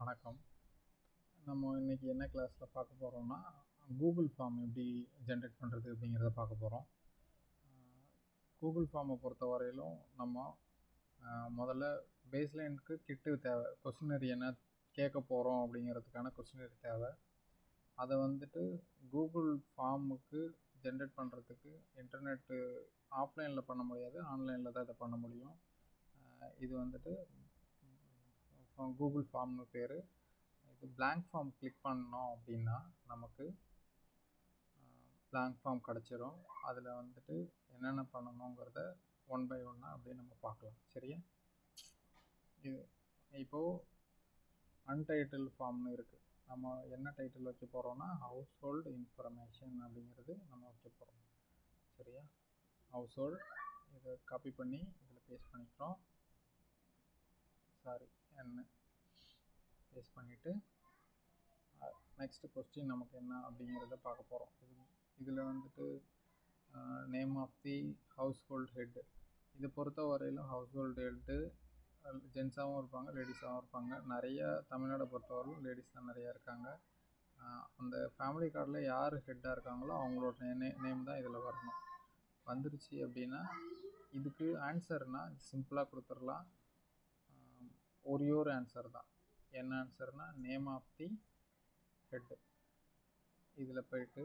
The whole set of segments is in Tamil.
வணக்கம். நம்ம இன்னைக்கு என்ன கிளாஸில் பார்க்க போகிறோம்னா கூகுள் ஃபார்ம் எப்படி ஜென்ரேட் பண்ணுறது அப்படிங்கிறத பார்க்க போகிறோம் கூகுள் ஃபார்மை பொறுத்த வரையிலும் நம்ம முதல்ல பேஸ்லைனுக்கு கிட்டு தேவை. கொஸ்டினரி என்ன கேட்க போகிறோம் அப்படிங்கிறதுக்கான கொஸ்டினரி தேவை. அதை வந்துட்டு கூகுள் ஃபார்முக்கு ஜென்ரேட் பண்ணுறதுக்கு இன்டர்நெட்டு ஆஃப்லைனில் பண்ண முடியாது ஆன்லைனில் தான் இதை பண்ண முடியும். இது வந்துட்டு கூகுள் ஃபார்ம்னு பேர். இது பிளாங்க் ஃபார்ம் கிளிக் பண்ணோம் அப்படின்னா நமக்கு பிளாங்க் ஃபார்ம் கிடச்சிரும். அதில் வந்துட்டு என்னென்ன பண்ணணுங்கிறத ஒன் பை ஒன்னாக அப்படியே நம்ம பார்க்கலாம். சரியா? இது இப்போது அன்டைட்டில் ஃபார்ம்னு இருக்குது நம்ம என்ன டைட்டில் வைக்க போகிறோம்னா ஹவுஸ் ஹோல்டு இன்ஃபர்மேஷன் அப்படிங்கிறது நம்ம வைக்க போகிறோம் சரியா? ஹவுஸ் ஹோல்டு இதை காப்பி பண்ணி இதில் பேஸ்ட் பண்ணிக்கிறோம். சாரி என்ன பேஸ் பண்ணிவிட்டு நெக்ஸ்ட் கொஸ்டின் நமக்கு என்ன அப்படிங்கிறத பார்க்க போகிறோம் இது இதில் வந்துட்டு name of the household head இதை பொறுத்த வரையிலும் ஹவுஸ் ஹோல்டு ஹெட்டு ஜென்ஸாகவும் இருப்பாங்க லேடிஸாகவும் இருப்பாங்க. நிறைய தமிழ்நாடை பொறுத்தவரையிலும் லேடிஸ் தான் நிறையா இருக்காங்க. அந்த ஃபேமிலி கார்டில் யார் ஹெட்டாக இருக்காங்களோ அவங்களோட நே நேம் தான் இதில் வரணும். வந்துருச்சு அப்படின்னா இதுக்கு ஆன்சர்னால் சிம்பிளாக கொடுத்துடலாம். ஒரே ஒரு ஆன்சர் தான். என்ன ஆன்சர்னா நேம் ஆஃப் தி ஹெட் இதில் போயிட்டு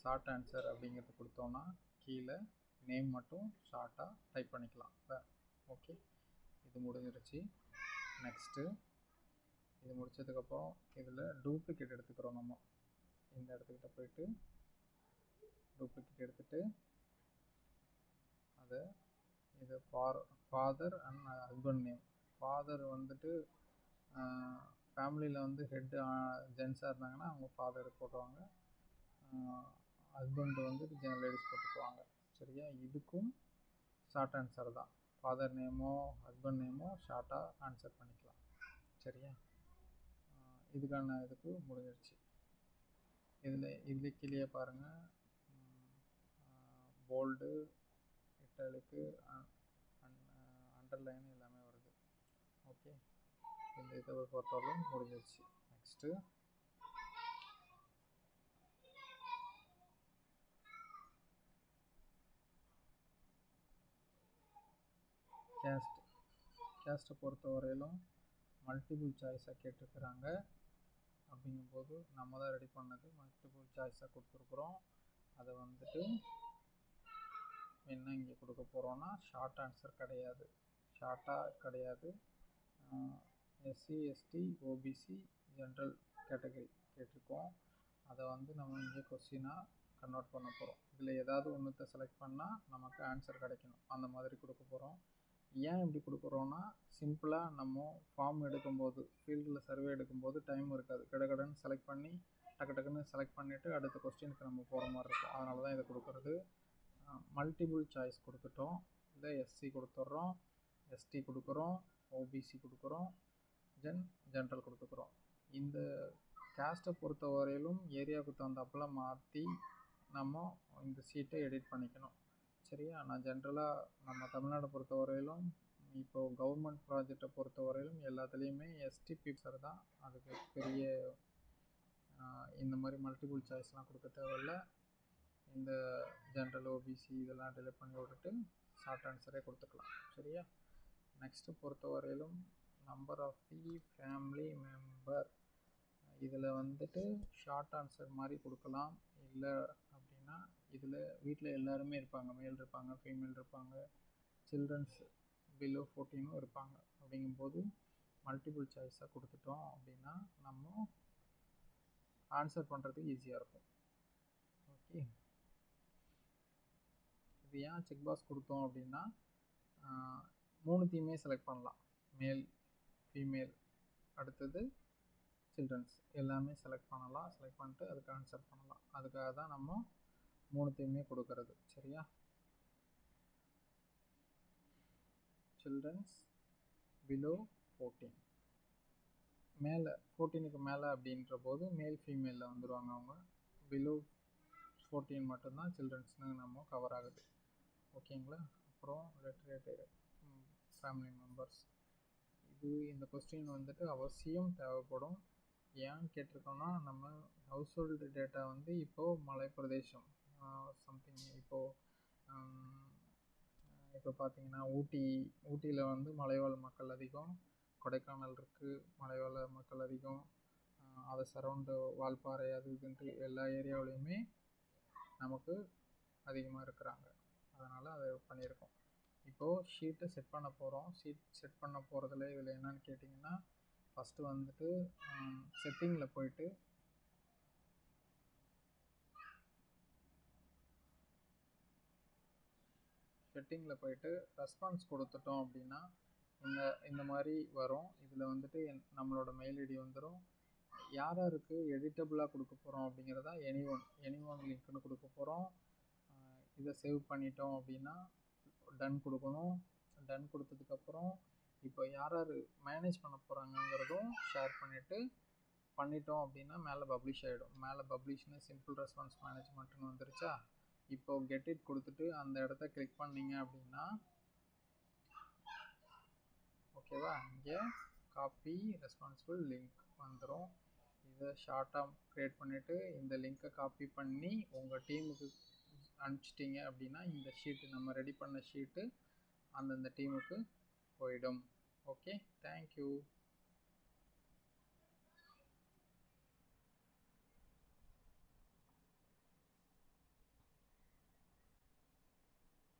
ஷார்ட் ஆன்சர் அப்படிங்கிறது கொடுத்தோன்னா கீழே நேம் மட்டும் ஷார்ட்டாக டைப் பண்ணிக்கலாம். ஓகே இது முடிஞ்சிருச்சு. நெக்ஸ்ட்டு இது முடிச்சதுக்கப்புறம் இதில் டூப்ளிகேட் எடுத்துக்கிறோம் நம்ம. இந்த இடத்துக்கிட்ட போயிட்டு டூப்ளிகேட் எடுத்துட்டு அதை இது for father and husband name father வந்துட்டு ஃபேமிலியில் வந்து ஹெட்டு ஜென்ஸாக இருந்தாங்கன்னா அவங்க ஃபாதர் போட்டுவாங்க. ஹஸ்பண்ட் வந்து லேடிஸ் போட்டுக்குவாங்க. சரியா? இதுக்கும் ஷார்ட் ஆன்சர் தான். ஃபாதர் நேமோ ஹஸ்பண்ட் நேமோ ஷார்ட்டாக ஆன்சர் பண்ணிக்கலாம். சரியா? இதுக்கான இதுக்கு முடிஞ்சிருச்சு. இதில் இதில் கீழே பாருங்கள் போல்டு இட்டாலிக்கு அண்டர்லைன் இல்லை இந்த இதை பார்த்தாலும் முடிஞ்சிருச்சு. நெக்ஸ்ட்டு கேஸ்ட் கேஸ்ட்டை பொறுத்த வரையிலும் மல்டிபிள் சாய்ஸாக கேட்டிருக்கிறாங்க. அப்படிங்கும்போது நம்ம தான் ரெடி பண்ணது மல்டிபிள் சாய்ஸாக கொடுத்துருக்குறோம். அதை வந்துட்டு என்ன இங்கே கொடுக்க போகிறோன்னா ஷார்ட் ஆன்சர் கிடையாது. ஷார்ட்டாக கிடையாது. SC ST OBC general category கேட்டிருக்கோம். அதை வந்து நம்ம இங்கே கொஸ்டினாக கன்வெர்ட் பண்ண போகிறோம் இதில் ஏதாவது ஒன்றுத்தை செலக்ட் பண்ணால் நமக்கு ஆன்சர் கிடைக்கணும். அந்த மாதிரி கொடுக்க போகிறோம் ஏன் இப்படி கொடுக்குறோன்னா சிம்பிளாக நம்ம ஃபார்ம் எடுக்கும்போது ஃபீல்டில் சர்வே எடுக்கும்போது டைம் இருக்காது. கடகடன்னு செலக்ட் பண்ணி டக்கு டக்குன்னு செலக்ட் பண்ணிவிட்டு அடுத்த கொஸ்டினுக்கு நம்ம போகிற மாதிரி இருக்கும். அதனால தான் இதை கொடுக்குறது. மல்டிபிள் சாய்ஸ் கொடுத்துட்டோம். இல்லை எஸ்சி கொடுத்துட்றோம். எஸ்டி கொடுக்குறோம். ஓபிசி கொடுக்குறோம். ஜென் ஜென்ரல் கொடுத்துக்குறோம். இந்த கேஸ்ட்டை பொறுத்த வரையிலும் ஏரியாவுக்கு தகுந்தாப்புல மாற்றி நம்ம இந்த சீட்டை எடிட் பண்ணிக்கணும். சரியா? நான் ஜென்ரலாக நம்ம தமிழ்நாடை பொறுத்த வரையிலும் இப்போது கவர்மெண்ட் ப்ராஜெக்டை பொறுத்த வரையிலும் எல்லாத்துலேயுமே எஸ்டி பிப்சர் தான் அதுக்கு பெரிய இந்த மாதிரி மல்டிபிள் சாய்ஸ்லாம் கொடுக்க தேவையில்ல. இந்த ஜென்ரல் ஓபிசி இதெல்லாம் டிலே பண்ணி விட்டுட்டு ஷார்ட் ஆன்சரே கொடுத்துக்கலாம். சரியா? நெக்ஸ்ட்டு பொறுத்த வரையிலும் number of the family member இதில் வந்துட்டு ஷார்ட் ஆன்சர் மாதிரி கொடுக்கலாம். இல்லை அப்படின்னா இதில் வீட்டில் எல்லாருமே இருப்பாங்க. மேல் இருப்பாங்க ஃபீமேல் இருப்பாங்க. சில்ட்ரன்ஸ் பிலோ ஃபோர்டீனும் இருப்பாங்க. அப்படிங்கும்போது மல்டிபிள் சாய்ஸாக கொடுத்துட்டோம் அப்படின்னா நம்ம ஆன்சர் பண்ணுறதுக்கு ஈஸியாக இருக்கும். ஓகே இது ஏன் செக் பாக்ஸ் கொடுத்தோம் அப்படின்னா மூணுத்தையுமே செலக்ட் பண்ணலாம். மேல் ஃபீமேல் அடுத்தது சில்ட்ரன்ஸ் எல்லாமே செலக்ட் பண்ணலாம் செலக்ட் பண்ணிட்டு அதுக்கு ஆன்சர் பண்ணலாம். அதுக்காக தான் நம்ம மூணுத்தையுமே கொடுக்கறது. சரியா? சில்ட்ரன்ஸ் பிலோ ஃபோர்டீன் மேலே ஃபோர்டீனுக்கு மேலே அப்படின்ற போது மேல் ஃபீமேலில் வந்துடுவாங்க அவங்க. பிலோ ஃபோர்டீன் மட்டும்தான் சில்ட்ரன்ஸ்னு நம்ம கவர் ஆகுது. ஓகேங்களா அப்புறம் ரிலேட்டட் ஃபேமிலி மெம்பர்ஸ் இது இதுக்கு இந்த கொஸ்டின் வந்துட்டு அவசியம் தேவைப்படும். ஏன்னு கேட்டிருக்கோம்னா நம்ம ஹவுஸ் ஹோல்டு டேட்டா வந்து இப்போது மலைப்பிரதேசம் சம்திங் இப்போது இப்போ பார்த்தீங்கன்னா ஊட்டி ஊட்டியில் வந்து மலைவாழ் மக்கள் அதிகம் கொடைக்கானல் இருக்குது மலைவாழ் மக்கள் அதிகம் அதை சரௌண்டு வால்பாறை அது இதுன்ட்டு எல்லா ஏரியாவிலையுமே நமக்கு அதிகமாக இருக்கிறாங்க. அதனால் அதை பண்ணியிருக்கோம். இப்போது ஷீட்டை செட் பண்ண போகிறோம் ஷீட் செட் பண்ண போகிறதுல இதில் என்னன்னு கேட்டிங்கன்னா ஃபஸ்ட்டு வந்துட்டு செட்டிங்கில் போயிட்டு செட்டிங்கில் போயிட்டு ரெஸ்பான்ஸ் கொடுத்துட்டோம் அப்படின்னா இந்த இந்த மாதிரி வரும். இதில் வந்துட்டு என்- நம்மளோட மெயில் ஐடி வந்துடும் யார் யாருக்கு எடிட்டபுளாக கொடுக்க போகிறோம் அப்படிங்கிறதா எனி ஒன் எனி ஒன் லிங்க்னு கொடுக்க போகிறோம் இதை சேவ் பண்ணிட்டோம் அப்படின்னா டன் கொடுக்கணும். டன் கொடுத்ததுக்கப்புறம் இப்போ யார் யார் மேனேஜ் பண்ண போகிறாங்கங்கிறதும் ஷேர் பண்ணிவிட்டு பண்ணிட்டோம் அப்படின்னா மேலே பப்ளிஷ் ஆகிடும் மேலே பப்ளிஷ்னு சிம்பிள் ரெஸ்பான்ஸ் மேனேஜ்மெண்ட்னு வந்துருச்சா? இப்போ கெட் இட் கொடுத்துட்டு அந்த இடத்த கிளிக் பண்ணீங்க அப்படின்னா ஓகேவா இங்கே காப்பி ரெஸ்பான்சிபிள் லிங்க் வந்துடும் இதை ஷார்ட்டாக க்ரியேட் பண்ணிவிட்டு இந்த லிங்க்கை காப்பி பண்ணி உங்கள் டீமுக்கு அனுப்பிச்சிட்டிங்க அப்படின்னா இந்த ஷீட்டு நம்ம ரெடி பண்ண ஷீட்டு அந்தந்த டீமுக்கு போயிடும். Okay thank you